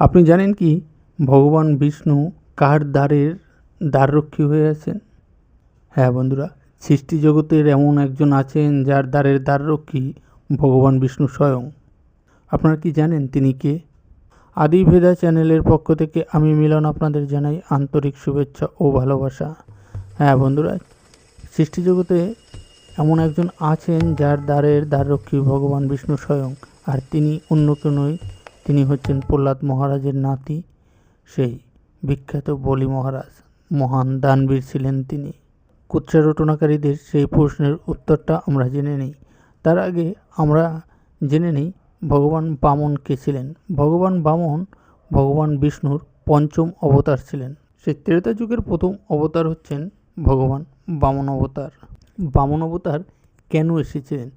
আপনি জানেন কি? ভগবান বিষ্ণু কার দ্বারের দ্বাররক্ষী হয়ে আছেন? হ্যাঁ বন্ধুরা, সৃষ্টি জগতের এমন একজন আছেন যার দ্বারের দ্বাররক্ষী ভগবান বিষ্ণু স্বয়ং। আপনারা কি জানেন তিনি কে? আদিভেদা চ্যানেলের পক্ষ থেকে আমি মিলন আপনাদের জানাই আন্তরিক শুভেচ্ছা ও ভালোবাসা। হ্যাঁ বন্ধুরা, সৃষ্টি জগতে এমন একজন আছেন যার দ্বারের দ্বাররক্ষী ভগবান বিষ্ণু স্বয়ং, আর তিনি অন্য কেউ নয় তিনি হচ্ছেন প্রহ্লাদ মহারাজের নাতি। সেই বিখ্যাত বলি মহারাজ, মহান দানবীর ছিলেন তিনি। কুচ্ছা রটনাকারীদের সেই প্রশ্নের উত্তরটা আমরা জেনে নিই। তার আগে আমরা জেনে নিই ভগবান বামন কে ছিলেন। ভগবান বামন, ভগবান বিষ্ণুর পঞ্চম অবতার ছিলেন। সেই ত্রেতা যুগের প্রথম অবতার হচ্ছেন ভগবান বামন অবতার। বামন অবতার কেন এসেছিলেন?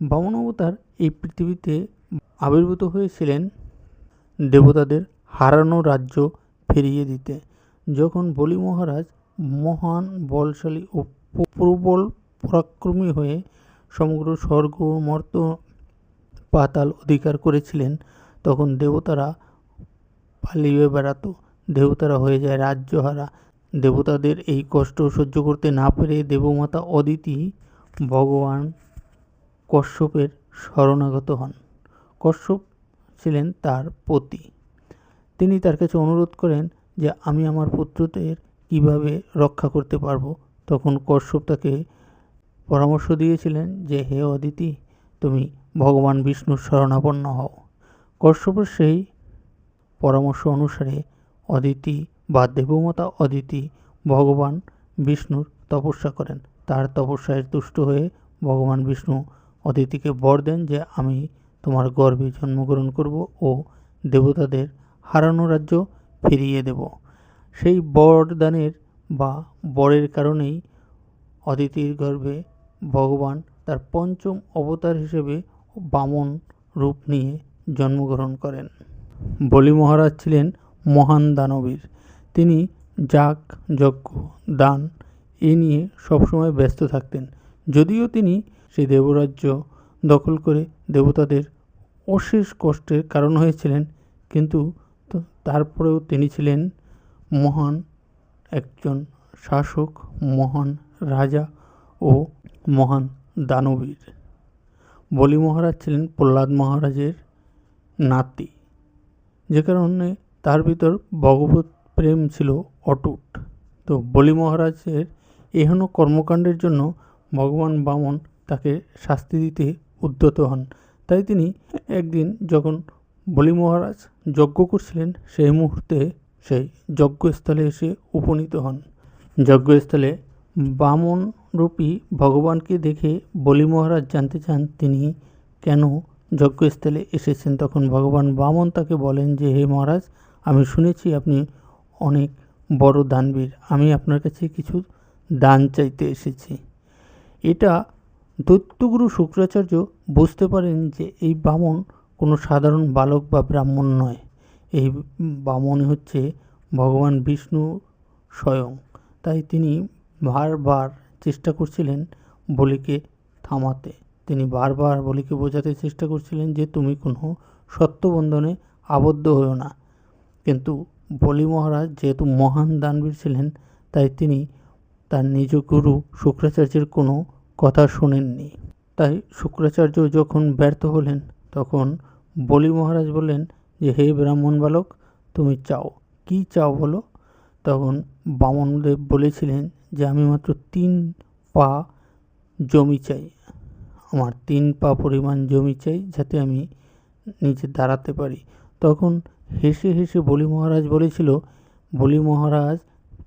বামন অবতার এই পৃথিবীতে আবির্ভূত হয়েছিলেন দেবতাদের হারানো রাজ্য ফিরিয়ে দিতে। যখন বলি মহারাজ মহান, বলশালী ও প্রবল পরাক্রমী হয়ে সমগ্র স্বর্গ মর্ত পাতাল অধিকার করেছিলেন, তখন দেবতারা পালিয়ে বেড়াতো। দেবতারা হয়ে যায় রাজ্যহারা। দেবতাদের এই কষ্ট সহ্য করতে না পেরে দেবমাতা অদিতি ভগবান কশ্যপের শরণাগত হন। কশ্যপ ছিলেন তার পতি। তিনি তার কাছে অনুরোধ করেন যে আমি আমার পুত্রদের কীভাবে রক্ষা করতে পারব। তখন কশ্যপ তাকে পরামর্শ দিয়েছিলেন যে, হে অদিতি, তুমি ভগবান বিষ্ণুর শরণাপন্ন হও। কশ্যপের সেই পরামর্শ অনুসারে অদিতি বা দেবমাতা অদিতি ভগবান বিষ্ণুর তপস্যা করেন। তার তপস্যায় তুষ্ট হয়ে ভগবান বিষ্ণু অদিতিকে বর দেন যে, আমি তোমার গর্ভে জন্মগ্রহণ করব ও দেবতাদের হারানো রাজ্য ফিরিয়ে দেব। সেই বরদানের বা বরের কারণেই অদিতির গর্ভে ভগবান তার পঞ্চম অবতার হিসেবে বামন রূপ নিয়ে জন্মগ্রহণ করেন। বলি মহারাজ ছিলেন মহান দানবীর। তিনি যাগ, যজ্ঞ, দান এ নিয়ে সবসময় ব্যস্ত থাকতেন। যদিও তিনি সেই দেবরাজ্য দখল করে দেবতাদের অশেষ কষ্টের কারণ হয়েছিলেন। কিন্তু তারপরেও তিনি ছিলেন মহান একজন শাসক, মহান রাজা ও মহান দানবীর। বলি মহারাজ ছিলেন প্রহ্লাদ মহারাজের নাতি। যে কারণে তার ভিতর ভগবত প্রেম ছিল অটুট। তো বলি মহারাজের এহেন কর্মকাণ্ডের জন্য ভগবান বামন তাকে শাস্তি দিতে উদ্যত হন। তাই তিনি একদিন যখন বলি মহারাজ যজ্ঞ করছিলেন, সেই মুহূর্তে সেই যজ্ঞস্থলে এসে উপনীত হন। যজ্ঞস্থলে বামন রূপী ভগবানকে দেখে বলি মহারাজ জানতে চান, তিনি কেন যজ্ঞস্থলে এসেছেন? তখন ভগবান বামন তাকে বলেন যে, হে মহারাজ, আমি শুনেছি আপনি অনেক বড় দানবীর। আমি আপনার কাছে কিছু দান চাইতে এসেছি। এটা দৈত্যগুরু শুক্রাচার্য বুঝতে পারেন যে এই বামন কোনো সাধারণ বালক বা ব্রাহ্মণ নয়। এই বামন হচ্ছে ভগবান বিষ্ণু স্বয়ং। তাই তিনি বারবার চেষ্টা করছিলেন বলিকে থামাতে। তিনি বারবার বলিকে বোঝাতে চেষ্টা করছিলেন যে তুমি কোনো সত্যবন্ধনে আবদ্ধ হও না। কিন্তু বলি মহারাজ যেহেতু মহান দানবীর ছিলেন, তাই তিনি তার নিজ গুরু শুক্রাচার্যের কোনো কথা শোনেননি। তাই শুক্রাচার্য যখন ব্যর্থ হলেন, তখন বলি মহারাজ বললেন যে, হে ব্রাহ্মণ বালক, তুমি চাও। কি চাও বলো? তখন বামনদেব বলেছিলেন যে, আমি মাত্র তিন পা জমি চাই। আমার তিন পা পরিমাণ জমি চাই যাতে আমি নিচে দাঁড়াতে পারি। তখন হেসে হেসে বলি মহারাজ বলেছিল, বলি মহারাজ,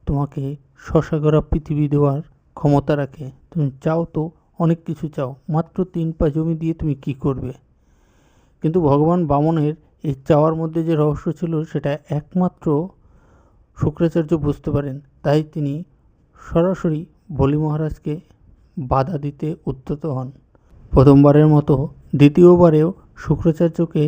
তোমাকে শশাগরা পৃথিবী দেওয়ার ক্ষমতা রাখে, তুমি চাও তো অনেক কিছু চাও, মাত্র তিন পা জমি দিয়ে তুমি কি করবে? কিন্তু ভগবান বামনের এই চাওয়ার মধ্যে যে রহস্য ছিল সেটা একমাত্র শুক্রাচার্য বুঝতে পারেন। তাই তিনি সরাসরি বলি মহারাজকে বাধা দিতে উদ্যত হন। প্রথমবারের মতো দ্বিতীয়বারেও শুক্রাচার্যকে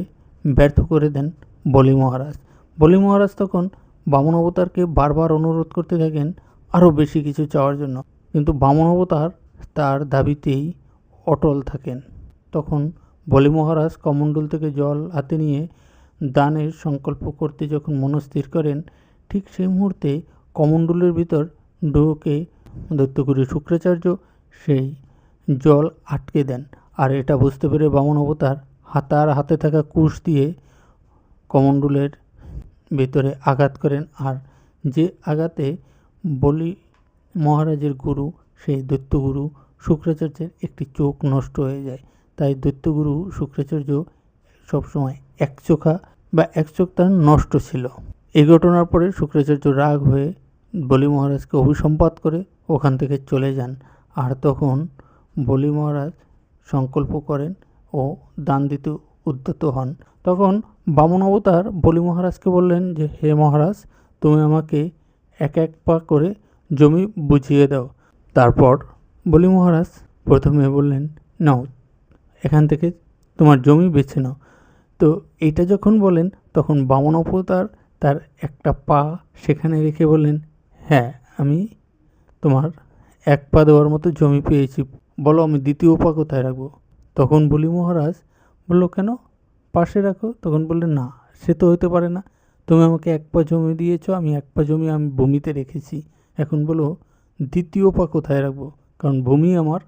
ব্যর্থ করে দেন বলি মহারাজ। বলি মহারাজ তখন বামন অবতারকে বারবার অনুরোধ করতে থাকেন আরও বেশি কিছু চাওয়ার জন্য। কিন্তু বামন অবতার তার দাবিতেই অটল থাকেন। তখন বলি মহারাজ কমণ্ডল থেকে জল হাতে নিয়ে দানের সংকল্প করতে যখন মনস্থির করেন, ঠিক সেই মুহূর্তে কমণ্ডলের ভিতর ঢোকে দৈত্যগুরু শুক্রাচার্য। সেই জল আটকে দেন। আর এটা বুঝতে পেরে বামন অবতার হাতার হাতে থাকা কুশ দিয়ে কমণ্ডলের ভিতরে আঘাত করেন। আর যে আঘাতে বলি মহারাজের গুরু, সেই দৈত্যগুরু শুক্রাচার্যের একটি চোখ নষ্ট হয়ে যায়। তাই দৈত্যগুরু শুক্রাচার্য সবসময় এক চোখা বা এক চোখ তার নষ্ট ছিল। এই ঘটনার পরে শুক্রাচার্য রাগ হয়ে বলি মহারাজকে অভিসম্পাত করে ওখান থেকে চলে যান। আর তখন বলি মহারাজ সংকল্প করেন ও দান দিতে উদ্যত হন। তখন বামন অবতার বলি মহারাজকে বললেন যে, হে মহারাজ, তুমি আমাকে এক এক পা করে জমি বুঝিয়ে দাও। তারপর বলি, মহারাজ, প্রথমে বললেন, নাও, এখান থেকে তোমার জমি বেছে নাও। তো এটা যখন বলেন, তখন বামন অবতার তার একটা পা সেখানে রেখে বললেন হ্যাঁ আমি তোমার এক পা দেওয়ার মতো জমি পেয়েছি। বলো, আমি দ্বিতীয় পা কোথায় রাখব? তখন বলি, মহারাজ, বলল, কেন? পাশে রাখো। তখন বললেন, না, সে তো হতে পারে না। তুমি আমাকে এক পা জমি দিয়েছ, আমি এক পা জমি আমি ভূমিতে রেখেছি। এখন বলো, দ্বিতীয় পা কোথায় রাখব? কারণ ভূমি আমার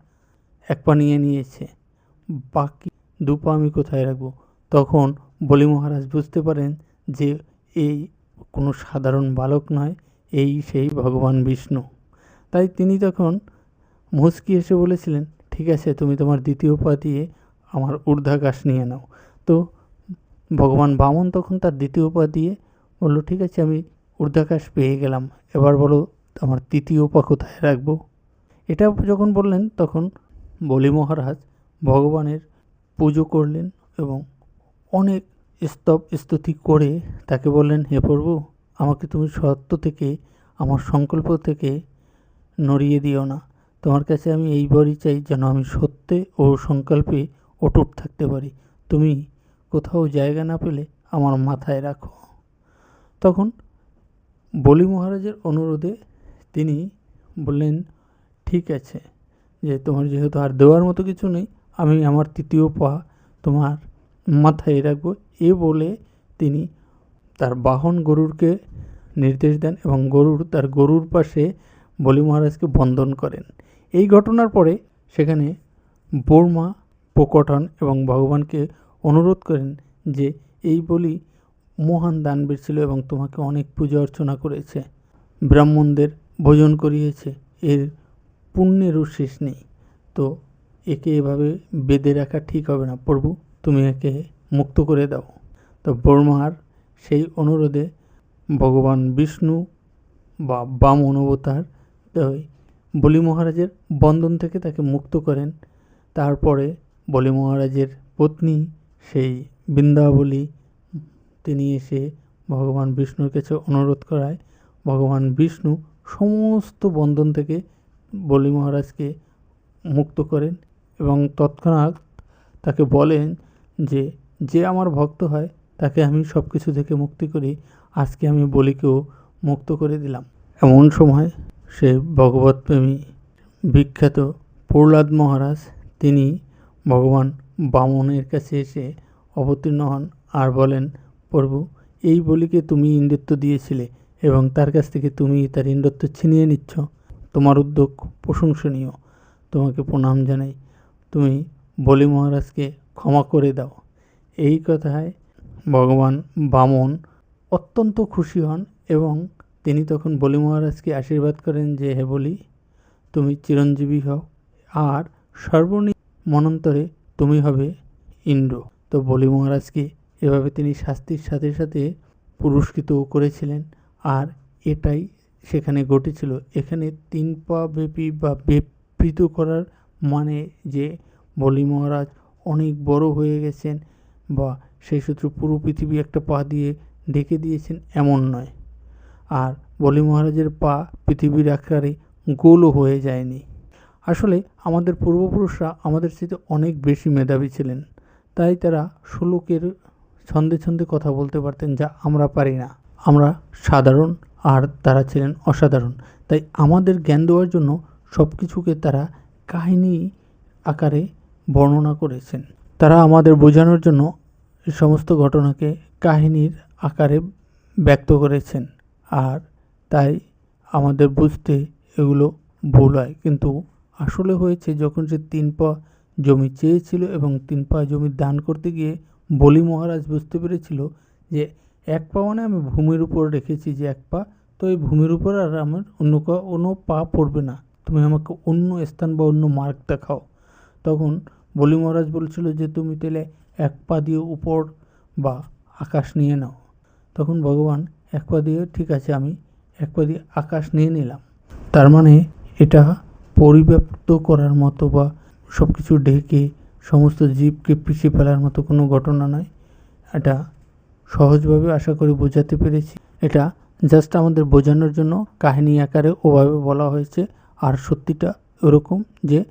এক পা নিয়ে নিয়েছে। বাকি দু পা আমি কোথায় রাখব? তখন বলি মহারাজ, বুঝতে পারেন যে এই কোনো সাধারণ বালক নয়, এই সেই ভগবান বিষ্ণু। তাই তিনি তখন মুচকি এসে বলেছিলেন, ঠিক আছে, তুমি তোমার দ্বিতীয় পা দিয়ে আমার ঊর্ধ্বাকাশ নিয়ে নাও। তো ভগবান বামন তখন তার দ্বিতীয় পা দিয়ে বলল, ঠিক আছে, আমি ঊর্ধ্বাকাশ পেয়ে গেলাম। এবার বলো আমার তৃতীয় পা কোথায় রাখব? এটা যখন বললেন, তখন বলি মহারাজ, ভগবানের পুজো করলেন এবং অনেক স্তব স্তুতি করে তাকে বললেন, হে প্রভু, আমাকে তুমি সত্য থেকে, আমার সংকল্প থেকে নড়িয়ে দিও না। তোমার কাছে আমি এইবারই চাই যেন আমি সত্যে ও সংকল্পে অটুট থাকতে পারি। তুমি কোথাও জায়গা না পেলে আমার মাথায় রাখো। তখন বলি মহারাজের অনুরোধে তিনি বললেন, ঠিক আছে, যে তোমার যেহেতু আর দেওয়ার মতো কিছু নেই, আমি আমার তৃতীয় পা তোমার মাথায় রাখব এ বলে তিনি তার বাহন গরুরকে নির্দেশ দেন এবং গরুর, তার গরুর পাশে বলি মহারাজকে বন্দন করেন। এই ঘটনার পরে সেখানে বর্মা প্রকটন এবং ভগবানকে অনুরোধ করেন যে এই বলি মহান দানবীর ছিল এবং তোমাকে অনেক পূজা অর্চনা করেছে। ব্রাহ্মণদের ভোজন করিয়েছে। এর পুণ্যেরও শেষ নেই। তো একে এভাবে বেঁধে রাখা ঠিক হবে না। প্রভু, তুমি একে মুক্ত করে দাও। তো বর্মার সেই অনুরোধে ভগবান বিষ্ণু বা বাম অবতার ওই বলি মহারাজের বন্ধন থেকে তাকে মুক্ত করেন। তারপরে বলি মহারাজের পত্নী সেই বৃন্দাবলী, তিনি এসে ভগবান বিষ্ণুর কাছে অনুরোধ করায়, ভগবান বিষ্ণু সমস্ত বন্ধন থেকে বলি মহারাজকে মুক্ত করেন এবং তৎক্ষণাৎ তাকে বলেন যে যে আমার ভক্ত হয়, তাকে আমি সব কিছু থেকে মুক্তি করি। আজকে আমি বলিকেও মুক্ত করে দিলাম। এমন সময় সে ভগবৎপ্রেমী বিখ্যাত প্রহ্লাদ মহারাজ, তিনি ভগবান বামনের কাছে এসে অবতীর্ণ হন আর বলেন, প্রভু, এই বলিকে তুমি ইন্দ্রত্ব দিয়েছিলে। এবং তার কাছ থেকে তুমি তার ইন্দ্রত্ব ছিনিয়ে নিচ্ছ। তোমার উদ্যোগ প্রশংসনীয়। তোমাকে প্রণাম জানাই। তুমি বলি মহারাজকে ক্ষমা করে দাও। এই কথায় ভগবান বামন অত্যন্ত খুশি হন এবং তিনি তখন বলি মহারাজকে আশীর্বাদ করেন যে, হে বলি, তুমি চিরঞ্জীবী হও আর সর্বনি মনন্তরে তুমি হবে ইন্দ্র। তো বলি মহারাজকে এভাবে তিনি শাস্তির সাথে সাথে পুরস্কৃতও করেছিলেন। আর এটাই সেখানে ঘটেছিল। এখানে তিন পা ব্যাপী বা বিবৃত করার মানে যে বলি মহারাজ অনেক বড় হয়ে গেছেন বা সেই সূত্রে পুরো পৃথিবী একটা পা দিয়ে ঢেকে দিয়েছেন এমন নয়। আর বলি মহারাজের পা পৃথিবীর আকারে গোলও হয়ে যায়নি। আসলে আমাদের পূর্বপুরুষরা আমাদের সাথে অনেক বেশি মেধাবী ছিলেন। তাই তারা শ্লোকের ছন্দে ছন্দে কথা বলতে পারতেন যা আমরা পারি না। আমরা সাধারণ আর তারা ছিলেন অসাধারণ। তাই আমাদের জ্ঞান দেওয়ার জন্য সব কিছুকে তারা কাহিনী আকারে বর্ণনা করেছেন। তারা আমাদের বোঝানোর জন্য সমস্ত ঘটনাকে কাহিনীর আকারে ব্যক্ত করেছেন। আর তাই আমাদের বুঝতে এগুলো ভুল হয়। কিন্তু আসলে হয়েছে যখন সে তিন পা জমি চেয়েছিল এবং তিন পা জমি দান করতে গিয়ে বলি মহারাজ বুঝতে পেরেছিল যে এক পা মানে আমি ভূমির উপর রেখেছি যে এক পা, তো এই ভূমির উপর আর আমার অন্য কোনো পা পড়বে না। তুমি আমাকে অন্য স্থান বা অন্য মার্গ দেখাও। তখন বলি মহারাজ বলছিল যে তুমি তাহলে এক পা দিয়ে উপর বা আকাশ নিয়ে নাও। তখন ভগবান এক পা দিয়ে, ঠিক আছে, আমি এক পা দিয়ে আকাশ নিয়ে নিলাম। তার মানে এটা পরিব্যাপ্ত করার মতো বা সব কিছু ঢেকে, সমস্ত জীবকে পিছিয়ে ফেলার মতো কোনো ঘটনা নয়। এটা সহজভাবে আশা করি বোঝাতে পেরেছি। এটা জাস্ট আমাদের বোঝানোর জন্য কাহিনী আকারে ওভাবে বলা হয়েছে। আর সত্যিটা ওরকম যে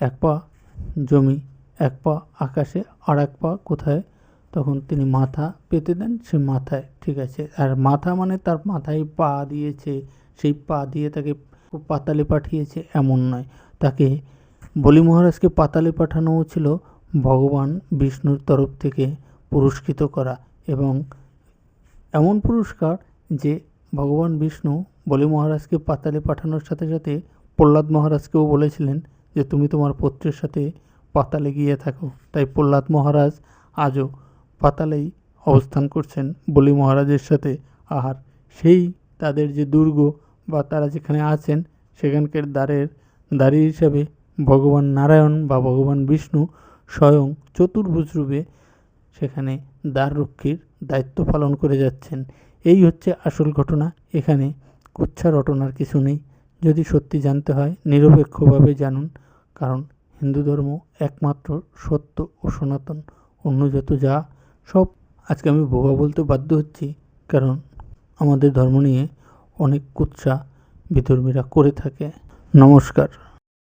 এক পা জমি, এক পা আকাশে আর এক পা কোথায়? তখন তিনি মাথা পেতে দেন, সে মাথায়, ঠিক আছে? আর মাথা মানে তার মাথায় পা দিয়েছে। সেই পা দিয়ে তাকে পাতালে পাঠিয়েছে, এমন নয়। তাকে বলি মহারাজকে পাতালে পাঠানো ছিল ভগবান বিষ্ণুর তরফ থেকে পুরস্কৃত করা। এবং এমন পুরস্কার যে ভগবান বিষ্ণু বলি মহারাজকে পাতালে পাঠানোর সাথে সাথে প্রহ্লাদ মহারাজকেও বলেছিলেন যে তুমি তোমার পুত্রের সাথে পাতালে গিয়ে থাকো। তাই প্রহ্লাদ মহারাজ আজও পাতালেই অবস্থান করছেন বলি মহারাজের সাথে আর সেই তাদের যে দুর্গ বা তারা যেখানে আছেন, সেখানকার দ্বারের দ্বারী হিসাবে ভগবান নারায়ণ বা ভগবান বিষ্ণু স্বয়ং চতুর্ভুজ রূপে সেখানে দ্বাররক্ষীর দায়িত্ব পালন করে যাচ্ছেন। এই হচ্ছে আসল ঘটনা। এখানে কুচ্ছা রটনার কিছু নেই। যদি সত্যি জানতে হয়, নিরপেক্ষভাবে জানুন, কারণ হিন্দু ধর্ম একমাত্র সত্য ও সনাতন। অন্য যত যা, সব আজকে আমি বোবা বলতে বাধ্য হচ্ছি, কারণ আমাদের ধর্ম নিয়ে অনেক কুৎসা বিধর্মীরা করে থাকে। নমস্কার।